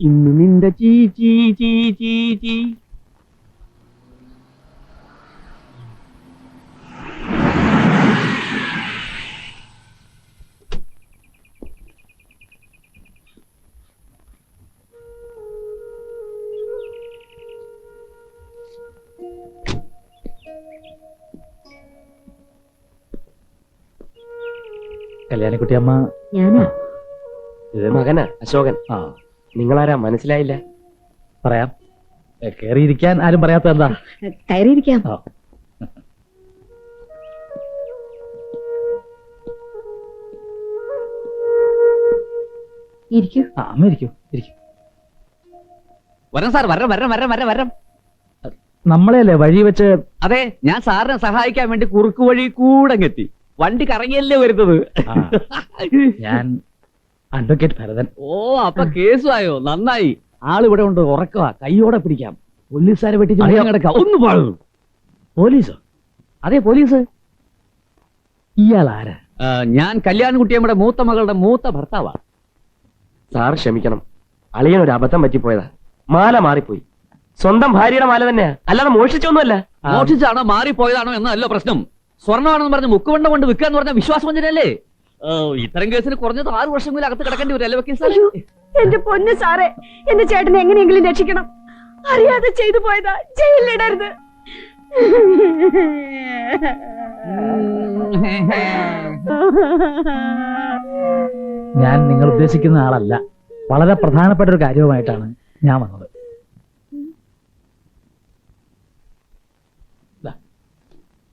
ഇന്ന് നിന്റെ ചീ ചീ ചീ ചീ ചീ. കല്യാണിക്കുട്ടി അമ്മ ഞാനാ? ഇത് മകനാ അശോകൻ. ആ. നിങ്ങളാരാ? മനസ്സിലായില്ല. പറയാം. ഏ, കേറിയിരിക്കാൻ ആരും പറയാത്ത എന്താ? കയറിയിരിക്കാം. ആ. ഇരിക്കൂ. ആ അമ്മ ഇരിക്കൂ ഇരിക്കൂ. വരണം സാർ വരണം വരം വരം വരം വരം നമ്മളെയല്ലേ വഴി വെച്ച് അതെ ഞാൻ സാറിനെ സഹായിക്കാൻ വേണ്ടി കുറുക്ക് വഴി കൂടെ അങ്ങ് എത്തി വണ്ടി കറങ്ങിയല്ലേ വരുന്നത്? ഞാൻ അഡ്വക്കേറ്റ് ഭരതൻ. ഓ അപ്പൊ കേസുമായോ നന്നായി. ആളിവിടെ ഇവിടെ ഉണ്ട് ഉറക്കുക കൈയോടെ പിടിക്കാം. പോലീസുകാരെ വെട്ടിച്ച് കിടക്കാം ഒന്ന് പാടുന്നു പോലീസോ? അതെ പോലീസ്. ഇയാൾ ആരാ കല്യാൺ ഞാൻ കല്യാൺകുട്ടിയമ്മയുടെ മൂത്ത മകളുടെ മൂത്ത ഭർത്താവാ. സാർ ക്ഷമിക്കണം. അളിയൻ ഒരു അബദ്ധം പറ്റിപ്പോയതാ. മാല മാറിപ്പോയി. സ്വന്തം ഭാര്യയുടെ മാല തന്നെയാ. അല്ലാതെ മോഷിച്ചൊന്നുമല്ല മോഷിച്ചാണോ മാറിപ്പോയതാണോ എന്നല്ല പ്രശ്നം. സ്വർണമാണെന്ന് പറഞ്ഞ് മുക്കുവണ്ട കൊണ്ട് വിൽക്കാന്ന് പറഞ്ഞ വിശ്വാസവഞ്ചനല്ലേ ഇത്തരം കേസിന് കുറഞ്ഞത് ആറ് വർഷമെങ്കിലും അകത്ത് കിടക്കേണ്ടി വരും അല്ലേ വക്കീൽ സാർ എന്റെ പൊന്ന് സാറേ എന്റെ ചേട്ടനെ എങ്ങനെയെങ്കിലും രക്ഷിക്കണം. അറിയാതെ ചെയ്തു പോയതാ ജയിലിലിടരുത് ഞാൻ നിങ്ങൾ ഉദ്ദേശിക്കുന്ന ആളല്ല. വളരെ പ്രധാനപ്പെട്ട ഒരു കാര്യവുമായിട്ടാണ് ഞാൻ വന്നത്.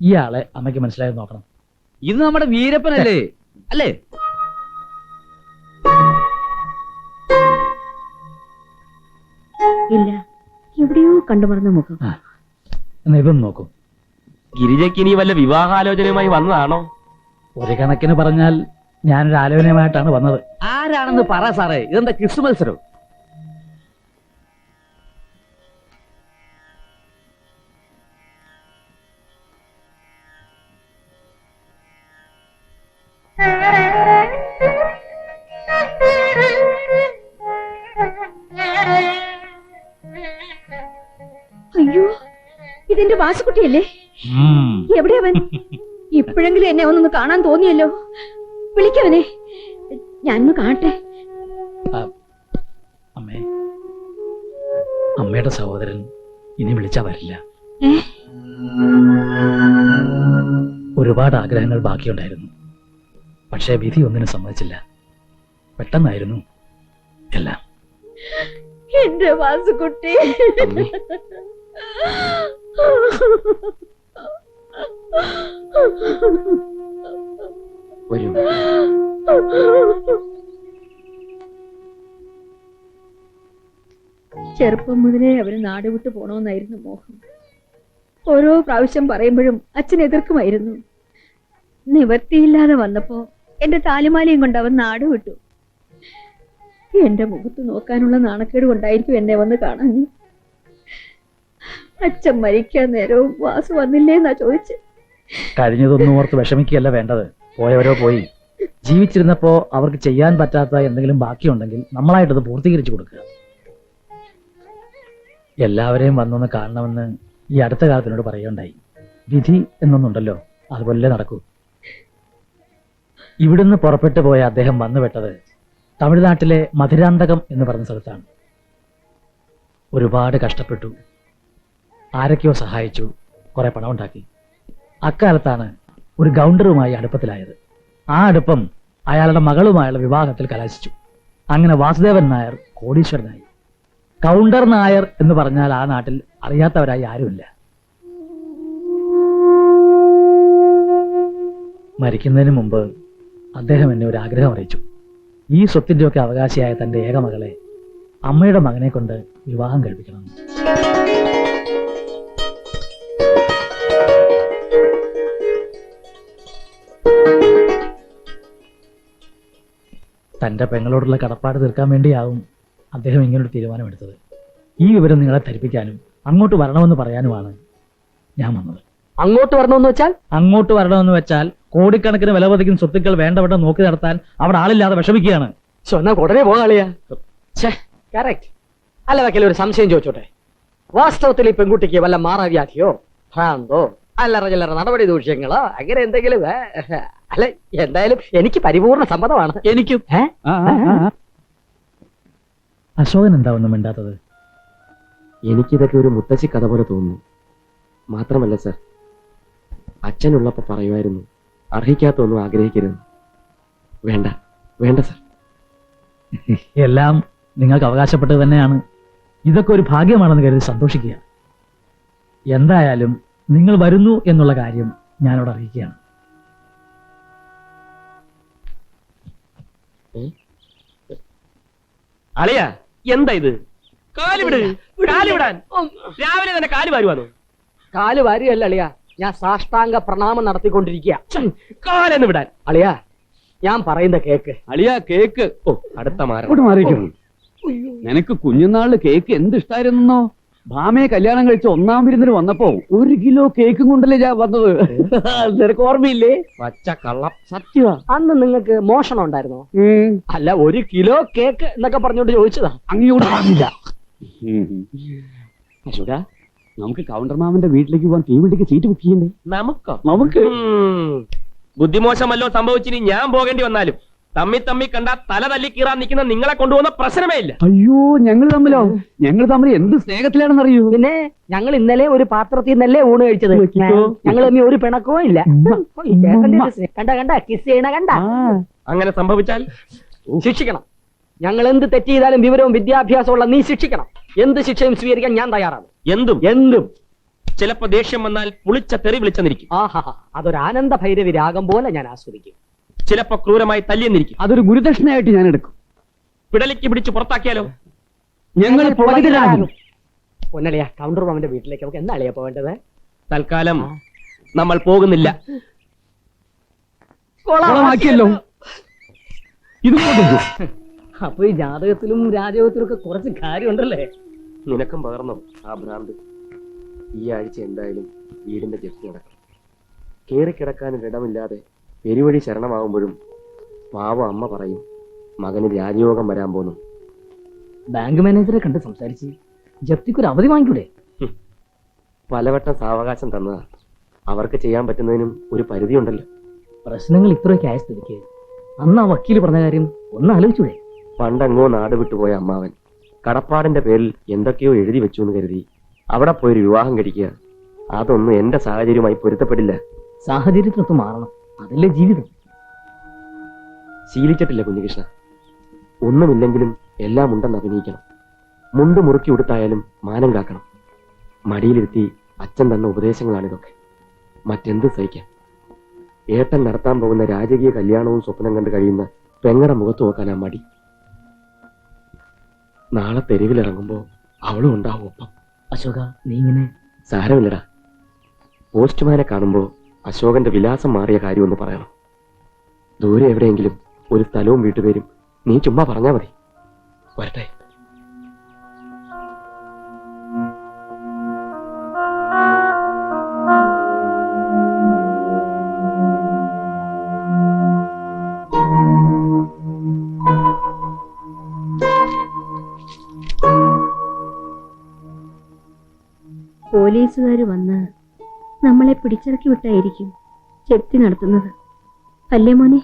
ഇയാളെ അമ്മയ്ക്ക് മനസ്സിലായത് നോക്കണം. ഇത് നമ്മുടെ വീരപ്പനല്ലേ? അല്ലേ? ഇല്ല എവിടെയോ കണ്ടുമറന്ന മുഖം. എന്നാ ഇതൊന്ന് നോക്കൂ. ഗിരിജയ്ക്ക് ഇനി വല്ല വിവാഹാലോചനയുമായി വന്നതാണോ? ഒരു കണക്കിന് പറഞ്ഞാൽ ഞാനൊരു ആലോചനയുമായിട്ടാണ് വന്നത്. ആരാണെന്ന് പറ സാറേ. ഇതെന്താ ക്രിസ്തു മത്സരം? ഇതെന്റെ വാസുകുട്ടിയല്ലേ. എവിടെയവൻ ഇപ്പോഴെങ്കിലും എന്നെ ഒന്നൊന്ന് കാണാൻ തോന്നിയല്ലോ. വിളിക്കവനെ ഞാനൊന്ന് കാണട്ടെ. അമ്മേ. അമ്മയുടെ സഹോദരൻ ഇനി വിളിച്ചാ വരില്ല. ഒരുപാട് ആഗ്രഹങ്ങൾ ബാക്കിയുണ്ടായിരുന്നു. പക്ഷേ വിധി ഒന്നിനും സമ്മതിച്ചില്ല. പെട്ടെന്നായിരുന്നു എല്ലാം. എന്റെ വാസുകുട്ടി. വരൂ. ചെറുപ്പം മുതലേ അവന് നാട് വിട്ടു മോഹം. ഓരോ പ്രാവശ്യം പറയുമ്പോഴും അച്ഛൻ എതിർക്കുമായിരുന്നു. നിവർത്തിയില്ലാതെ വന്നപ്പോ എന്റെ താലിമാലയും കൊണ്ട് അവൻ നാട് വിട്ടു. എന്റെ മുഖത്ത് നോക്കാനുള്ള നാണക്കേട് കൊണ്ടായിരിക്കും എന്നെ വന്ന് കാണാൻ അച്ഛൻ മരിക്കാൻ നേരവും വാസു വന്നില്ലേന്നാ ചോദിച്ചു. കഴിഞ്ഞതൊന്നും ഓർത്ത് വിഷമിക്കുകയല്ല വേണ്ടത്. പോയവരോ പോയി. ജീവിച്ചിരുന്നപ്പോ അവർക്ക് ചെയ്യാൻ പറ്റാത്ത എന്തെങ്കിലും ബാക്കിയുണ്ടെങ്കിൽ നമ്മളായിട്ടത് പൂർത്തീകരിച്ചു കൊടുക്കുക. എല്ലാവരെയും വന്നൊന്ന് കാണണമെന്ന് ഈ അടുത്ത കാലത്തിനോട് പറയുകയുണ്ടായി. വിധി എന്നൊന്നുണ്ടല്ലോ അതുപോലെ നടക്കൂ. ഇവിടുന്ന് പുറപ്പെട്ടു പോയ അദ്ദേഹം വന്നുപെട്ടത് തമിഴ്നാട്ടിലെ മധുരാന്തകം എന്ന് പറഞ്ഞ സ്ഥലത്താണ്. ഒരുപാട് കഷ്ടപ്പെട്ടു. ആരൊക്കെയോ സഹായിച്ചു. കുറെ പണം ഉണ്ടാക്കി. അക്കാലത്താണ് ഒരു ഗൗണ്ടറുമായി അടുപ്പത്തിലായത്. ആ അടുപ്പം അയാളുടെ മകളുമായുള്ള വിവാഹത്തിൽ കലാശിച്ചു. അങ്ങനെ വാസുദേവൻ നായർ കോടീശ്വരനായി. കൗണ്ടർ നായർ എന്ന് പറഞ്ഞാൽ ആ നാട്ടിൽ അറിയാത്തവരായി ആരുമില്ല. മരിക്കുന്നതിന് മുമ്പ് അദ്ദേഹം എന്നെ ഒരു ആഗ്രഹം അറിയിച്ചു. ഈ സ്വത്തിന്റെയൊക്കെ അവകാശിയായ തന്റെ ഏക മകളെ അമ്മയുടെ മകനെ കൊണ്ട് വിവാഹം കഴിപ്പിക്കണം. തന്റെ പെങ്ങളോടുള്ള കടപ്പാട് തീർക്കാൻ വേണ്ടിയാവും അദ്ദേഹം ഇങ്ങനൊരു തീരുമാനമെടുത്തത്. ഈ വിവരം നിങ്ങളെ ധരിപ്പിക്കാനും അങ്ങോട്ട് വരണമെന്ന് പറയാനുമാണ് ഞാൻ വന്നത്. അങ്ങോട്ട് വരണമെന്ന് വെച്ചാൽ? അങ്ങോട്ട് വരണമെന്ന് വെച്ചാൽ കോടിക്കണക്കിന് വില പതിക്കുന്ന സ്വത്തുക്കൾ വേണ്ടവിടെ നോക്കി നടത്താൻ അവിടെ ആളില്ലാതെ വിഷമിക്കുകയാണ്. എന്നാ ഉടനെ പോകാളിയാ കറക്റ്റ് അല്ല വക്കീൽ ഒരു സംശയം ചോദിച്ചോട്ടെ? വാസ്തവത്തിൽ ഈ പെൺകുട്ടിക്ക് വല്ല മാറാവ്യാധിയോ? ഭ്രാന്തോ? അല്ലറ ചില്ലറ നടപടി ദൂഷ്യങ്ങളോ? അങ്ങനെ എന്തെങ്കിലും? അല്ല എന്തായാലും എനിക്ക് പരിപൂർണ സമ്മതമാണ്. എനിക്കും. അശോകൻ എന്താ ഒന്നും മിണ്ടാത്തത്? എനിക്കിതൊക്കെ ഒരു മുത്തശ്ശി കഥ പോലെ തോന്നുന്നു. മാത്രമല്ല സർ അച്ഛനുള്ളപ്പോ പറയുമായിരുന്നു അർഹിക്കാത്തൊന്നും ആഗ്രഹിക്കരുത്. വേണ്ട വേണ്ട സർ. എല്ലാം നിങ്ങൾക്ക് അവകാശപ്പെട്ടത് തന്നെയാണ്. ഇതൊക്കെ ഒരു ഭാഗ്യമാണെന്ന് കരുതി സന്തോഷിക്കുക. എന്തായാലും നിങ്ങൾ വരുന്നു എന്നുള്ള കാര്യം ഞാനോട് അറിയിക്കുകയാണ്. അളിയ എന്താ ഇത്? കാലുവിട് കാലുവിടാൻ രാവിലെ തന്നെ കാൽ വരുവാന്നു? കാൽ വാരിയല്ല അളിയ. ഞാൻ സാഷ്ടാംഗ പ്രണാമം നടത്തിക്കൊണ്ടിരിക്കുക. കാലെന്ന് വിടാൻ. അളിയ ഞാൻ പറയുന്ന കേക്ക്. അളിയാ കേക്ക്. ഓ അടുത്ത മാറി നിനക്ക് കുഞ്ഞുനാളിൽ കേക്ക് എന്ത് ഇഷ്ടായിരുന്നോ ഭാമയെ കല്യാണം കഴിച്ച ഒന്നാം വിരുന്നിന് വന്നപ്പോ ഒരു കിലോ കേക്കും കൊണ്ടല്ലേ ഞാൻ വന്നത്? നിനക്ക് ഓർമ്മയില്ലേ? പച്ച കള്ളം. സത്യമാ. അന്ന് നിങ്ങൾക്ക് മോഷണം ഉണ്ടായിരുന്നോ? അല്ല ഒരു കിലോ കേക്ക് എന്നൊക്കെ പറഞ്ഞോണ്ട് ചോദിച്ചതാ. അങ്ങോട്ട് പറഞ്ഞില്ല. അശോക നമുക്ക് കൗണ്ടർ മാമന്റെ വീട്ടിലേക്ക് പോകാൻ തീവണ്ടിക്ക് സീറ്റ് ബുക്ക് ചെയ്യണ്ടേ? നമുക്കോ. നമുക്ക്. ബുദ്ധിമോശമല്ലോ സംഭവിച്ചിനി ഞാൻ പോകേണ്ടി വന്നാലും. തമ്മി തമ്മി കണ്ട തല തല്ലി കീറാൻ നിൽക്കുന്ന നിങ്ങളെ കൊണ്ടുപോകുന്ന പ്രശ്നമേ ഇല്ല. അയ്യോ ഞങ്ങൾ തമ്മിലോ? ഞങ്ങൾ തമ്മിൽ എന്ത് സ്നേഹത്തിലാണെന്ന് അറിയൂ പിന്നെ ഞങ്ങൾ ഇന്നലെ ഒരു പാത്രത്തിൽ നിന്നല്ലേ ഊണ് കഴിച്ചത്. ഞങ്ങൾ തമ്മിൽ ഒരു പിണക്കവും ഇല്ല. കണ്ട കണ്ട കിസ് ചെയ്യണ കണ്ട. അങ്ങനെ സംഭവിച്ചാൽ ശിക്ഷിക്കണം. ഞങ്ങൾ എന്ത് തെറ്റ് ചെയ്താലും വിവരവും വിദ്യാഭ്യാസമുള്ള നീ ശിക്ഷിക്കണം. എന്ത് ശിക്ഷയും സ്വീകരിക്കാൻ ഞാൻ തയ്യാറാണ്. എന്തും? എന്തും. ചിലപ്പോ ദേഷ്യം വന്നാൽ പുളിച്ച തെറി വിളിച്ചെന്നിരിക്കും. ആഹാ അതൊരു ആനന്ദ ഭൈരവി രാഗം പോലെ ഞാൻ ആസ്വദിക്കും. ചിലപ്പോ ക്രൂരമായി തല്ലിയെന്നിരിക്കും. അതൊരു ഗുരുദക്ഷിണയായിട്ട് ഞാൻ എടുക്കും. പിടലിക്ക് പിടിച്ച് പുറത്താക്കിയാലോ? ഞങ്ങൾ കൗണ്ടർ മാമന്റെ വീട്ടിലേക്ക് നമുക്ക് എന്താ അളിയാ പോവേണ്ടത്? തൽക്കാലം നമ്മൾ പോകുന്നില്ല. കുളമാക്കിയല്ലോ ഇത് അപ്പൊ ഈ ജാതകത്തിലും രാജകത്തിലും ഒക്കെ കുറച്ച് കാര്യമുണ്ടല്ലേ? നിനക്കും പകർന്നു ആ ഭ്രാന്ത് ഈ ആഴ്ച എന്തായാലും വീടിന്റെ ജപ്തി നടക്കണം. കേറിക്കിടക്കാനൊരിടമില്ലാതെ പെരുവഴി ശരണമാകുമ്പോഴും പാവ അമ്മ പറയും മകന് രാജയോഗം വരാൻ പോന്നു. ബാങ്ക് മാനേജറെ കണ്ട് സംസാരിച്ച് ജപ്തിക്ക് ഒരു അവധി വാങ്ങിക്കൂടെ? പലവട്ടം സാവകാശം തന്നതാ. അവർക്ക് ചെയ്യാൻ പറ്റുന്നതിനും ഒരു പരിധിയുണ്ടല്ലോ. പ്രശ്നങ്ങൾ ഇത്രയൊക്കെ ആയ സ്ഥിതിക്ക് അന്ന് ആ വക്കീൽ പറഞ്ഞ കാര്യം ഒന്ന് ആലോചിച്ചൂടെ? പണ്ടെങ്ങോ നാട് വിട്ടുപോയ അമ്മാവൻ കടപ്പാടിന്റെ പേരിൽ എന്തൊക്കെയോ എഴുതി വെച്ചു എന്ന് കരുതി. അവിടെ പോയൊരു വിവാഹം കഴിക്കുക. അതൊന്നും എന്റെ സാഹചര്യവുമായി പൊരുത്തപ്പെടില്ല. സാഹചര്യത്തിനൊത്ത് മാറണം. അതല്ലേ ജീവിതം? ശീലിച്ചിട്ടില്ല കുഞ്ഞികൃഷ്ണ. ഒന്നുമില്ലെങ്കിലും എല്ലാം ഉണ്ടെന്ന് അഭിനയിക്കണം. മുണ്ട് മുറുക്കി ഉടുത്തായാലും മാനം കാക്കണം. മടിയിലിരുത്തി അച്ഛൻ തന്ന ഉപദേശങ്ങളാണിതൊക്കെ. മറ്റെന്ത് സഹിക്കാം? ഏട്ടൻ നടത്താൻ പോകുന്ന രാജകീയ കല്യാണവും സ്വപ്നം കണ്ട് കഴിയുന്ന പെങ്ങടെ മുഖത്ത് നോക്കാനാ മടി. നാളെ തെരുവിലിറങ്ങുമ്പോ അവളും ഉണ്ടാവും ഒപ്പം. അശോക നീ ഇങ്ങനെ സാരമില്ലടാ. പോസ്റ്റ്മാനെ കാണുമ്പോ അശോകന്റെ വിലാസം മാറിയ കാര്യമൊന്ന് പറയണം. ദൂരെ എവിടെയെങ്കിലും ഒരു സ്ഥലവും വീട്ടുപേരും നീ ചുമ്മാ പറഞ്ഞാ മതി. വരട്ടെ. പോലീസുകാർ വന്ന് നമ്മളെ പിടിച്ചിറക്കി വിട്ടായിരിക്കും ചെത്തി നടത്തുന്നത്. അല്ലേ മോനെ?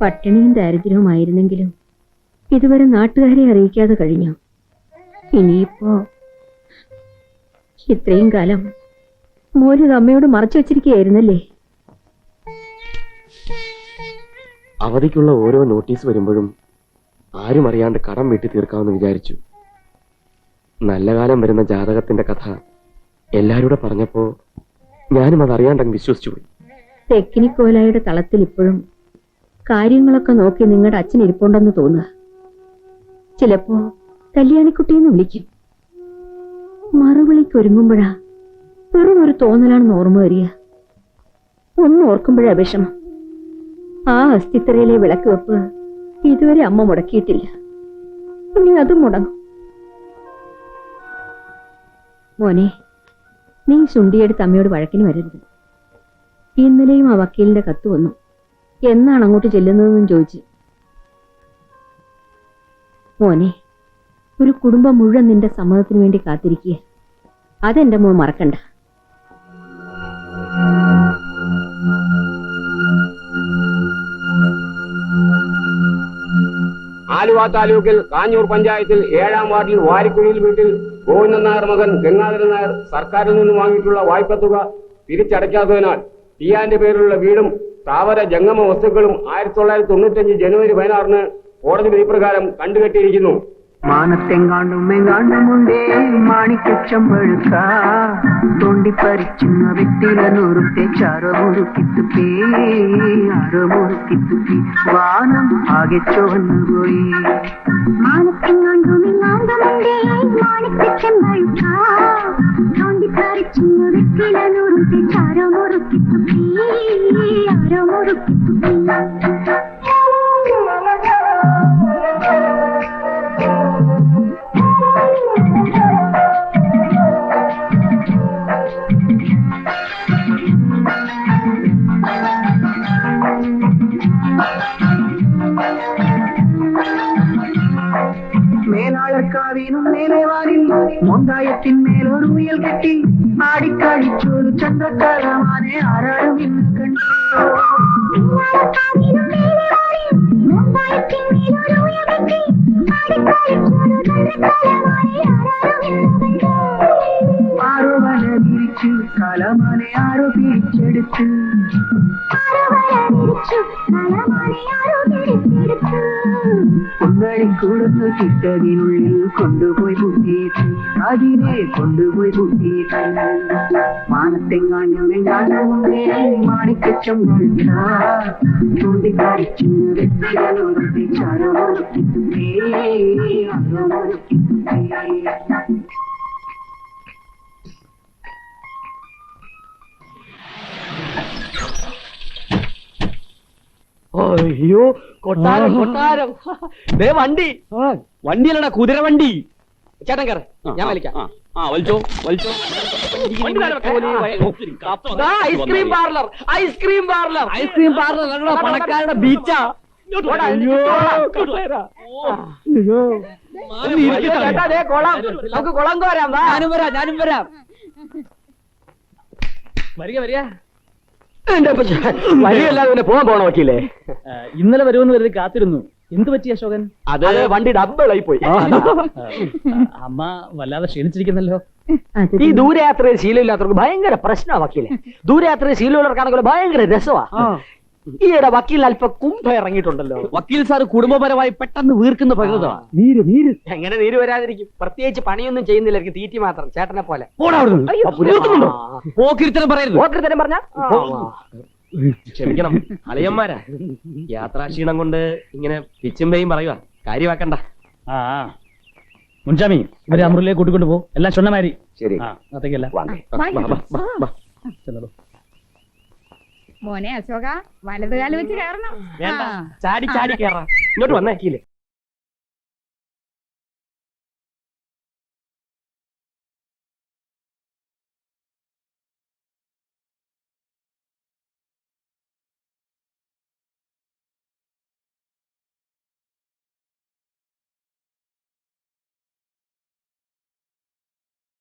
പട്ടിണിയും ദാരിദ്ര്യവുമായിരുന്നെങ്കിലും ഇതുവരെ നാട്ടുകാരെ അറിയിക്കാതെ കഴിഞ്ഞു. ഇനിയിപ്പോ ഇത്രയും കാലം മോര് അമ്മയോട് മറച്ചു വെച്ചിരിക്കുകയായിരുന്നല്ലേ? അവധിക്കുള്ള ഓരോ നോട്ടീസ് വരുമ്പോഴും ആരും അറിയാണ്ട് കടം വീട്ടി തീർക്കാമെന്ന് വിചാരിച്ചു. നല്ല കാലം വരുന്ന ജാതകത്തിന്റെ കഥ എല്ലാരൂടെ പറഞ്ഞപ്പോ ഞാനും അത് അറിയാണ്ടങ്ങ് വിശ്വസിച്ചു പോയി. തെക്കിനിക്കോലായുടെ തളത്തിൽ ഇപ്പോഴും കാര്യങ്ങളൊക്കെ നോക്കി നിങ്ങളുടെ അച്ഛൻ ഇരിപ്പുണ്ടെന്ന് തോന്നുക. ചിലപ്പോ കല്യാണിക്കുട്ടിയെന്ന് വിളിക്കും. മറുവിളിക്ക് ഒരുങ്ങുമ്പോഴാ വെറും ഒരു തോന്നലാണെന്ന് ഓർമ്മ വരിക. ഒന്ന് ഓർക്കുമ്പോഴേ വിഷമം. ആ അസ്ഥിത്തറയിലെ വിളക്ക് വെപ്പ് ഇതുവരെ അമ്മ മുടക്കിയിട്ടില്ല. ഇനി അതും മുടങ്ങും. മോനെ നീ ശുണ്ടിയെടുത്ത് അമ്മയോട് വഴക്കിന് വരരുത്. ഇന്നലെയും ആ വക്കീലിന്റെ കത്ത് വന്നു. എന്നാണ് അങ്ങോട്ട് ചെല്ലുന്നതെന്നും ചോദിച്ച്. മോനെ ഒരു കുടുംബം മുഴുവൻ നിന്റെ സമ്മതത്തിന് വേണ്ടി കാത്തിരിക്കുക അതെന്റെ മോൻ മറക്കണ്ട. ആലുവ താലൂക്കിൽ കാഞ്ഞൂർ പഞ്ചായത്തിൽ ഏഴാം വാർഡിൽ വാരിക്കുഴിയിൽ വീട്ടിൽ ഗോവിന്ദൻ നായർ മകൻ ഗംഗാധരൻ നായർ സർക്കാരിൽ നിന്ന് വാങ്ങിയിട്ടുള്ള വായ്പ തുക തിരിച്ചടയ്ക്കാത്തതിനാൽ ടിയാന്റെ പേരിലുള്ള വീടും സ്ഥാവര ജംഗമ വസ്തുക്കളും ആയിരത്തി തൊള്ളായിരത്തി തൊണ്ണൂറ്റഞ്ച് ജനുവരി പതിനാറിന് കോടതി വിധി പ്രകാരം കണ്ടുകെട്ടിയിരിക്കുന്നു. മാനത്തെങ്ങാണ്ടും എങ്ങാണ്ടുമുണ്ടേ മാണിക്കച്ചം പഴുക്ക തൊണ്ടിപ്പറിച്ചുന്ന വെറ്റില നുറുത്തെ ചാരമുറുക്കിത്തുപ്പേ. അരമുറുക്കിത്തുപ്പി വാനം ആകെ ചുവന്നു പോയി. മാനത്തെങ്ങാണ്ടും എങ്ങാണ്ടുമുണ്ടേ മാണിക്കച്ചൻ വഴുക്ക തോണ്ടിപ്പറിച്ചുന്ന വെറ്റില നുറുത്തെ ചാരോ മുറുക്കിത്തുപ്പി ആരോ മുറുക്കിത്തുപ്പി മേലാളർക്കാവിനും മേലെ വാരിൽ മൊന്തായത്തിൻ മേലൊരു മുയൽ കെട്ടി ആടിക്കളിച്ചൊരു ചന്ദ്രക്കലമാനെ ആരാടും ഇന്ന് കണ്ടു. കാവിലും മേലെ വാടി മുമ്പായത്തിൻ മേലൊരു ഉയർത്തി ആടിക്കളിച്ചൊരു ചന്ദ്രക്കലമായി ആരാരുമില്ല ആരോ വല വിരിച്ചു കലമാനെ ആരോ പിടിച്ചെടുത്തു ആരവരടിച്ചു കലമാനെ ആരോ கதவை துறந்து கிட்டதினுள்ளில் கொண்டு போய் புத்தீர்கள் அதிலே கொண்டு போய் புத்தீர்கள் மானத்தை மாணிக்க சம்பள்கிறார் சின்ன അയ്യോ കൊട്ടാരം കൊട്ടാരം. ദേ വണ്ടി. വണ്ടിയല്ലടാ കുതിര വണ്ടി. ചേട്ടൻ കയറ ഞാൻ വലിക്കാം. Ice cream parlour ice cream parlour. Ice cream parlour പണക്കാരുടെ ബീച്ചാ. നമുക്ക് കുളം കോരാം വാ. ഞാനും വരാം ഞാനും വരാം. വരിക വരിക. വഴിയല്ലാതെ പിന്നെ പോകാൻ പോണ വക്കീലേ? ഇന്നലെ വരുമെന്ന് കരുതി കാത്തിരുന്നു. എന്ത് പറ്റി അശോകൻ? അത് വണ്ടി ഡബിളായി പോയി അമ്മ വല്ലാതെ ക്ഷീണിച്ചിരിക്കുന്നല്ലോ. ഈ ദൂരയാത്രയിൽ ശീലമില്ലാത്തവർക്ക് ഭയങ്കര പ്രശ്നമാണ് വക്കീലെ. ദൂരയാത്രയിൽ ശീലമുള്ളവർക്കാണെങ്കിൽ ഭയങ്കര രസമാ. ഈയിടെ വക്കീൽ അല്പം കുംഭ ഇറങ്ങിയിട്ടുണ്ടല്ലോ. വക്കീൽ സാർ കുടുംബപരമായി പെട്ടെന്ന് വീർക്കുന്ന പ്രകൃതമാ. നീര് നീര്. എങ്ങനെ നീര് വരാതിരിക്കും? പ്രത്യേകിച്ച് പണിയൊന്നും ചെയ്യുന്നില്ലായിരിക്കും തീറ്റി മാത്രം ചേട്ടനെ പോലെ. പറയരുത്. പറഞ്ഞ? ക്ഷമിക്കണം അലയന്മാരാ യാത്രാക്ഷീണം കൊണ്ട് ഇങ്ങനെ പിച്ചും പിച്ചുമ്പയും പറയുക കാര്യമാക്കണ്ട. ആ. മുൻചാമി ഇവരെ അമൃതയിലേക്ക് കൂട്ടിക്കൊണ്ട് പോ. എല്ലാം ചൊണ്ണമാരി ശരി. അത്തേക്കല്ല വാ, വാ, വാ, വാ. ചെന്നോളൂ മോനെ അശോക വലതുകാലം കാൽ വെച്ച് കയറണം വേണ്ട. ചാടി ചാടി കേറാം. ഇങ്ങോട്ട് വന്നേക്കില്ലേ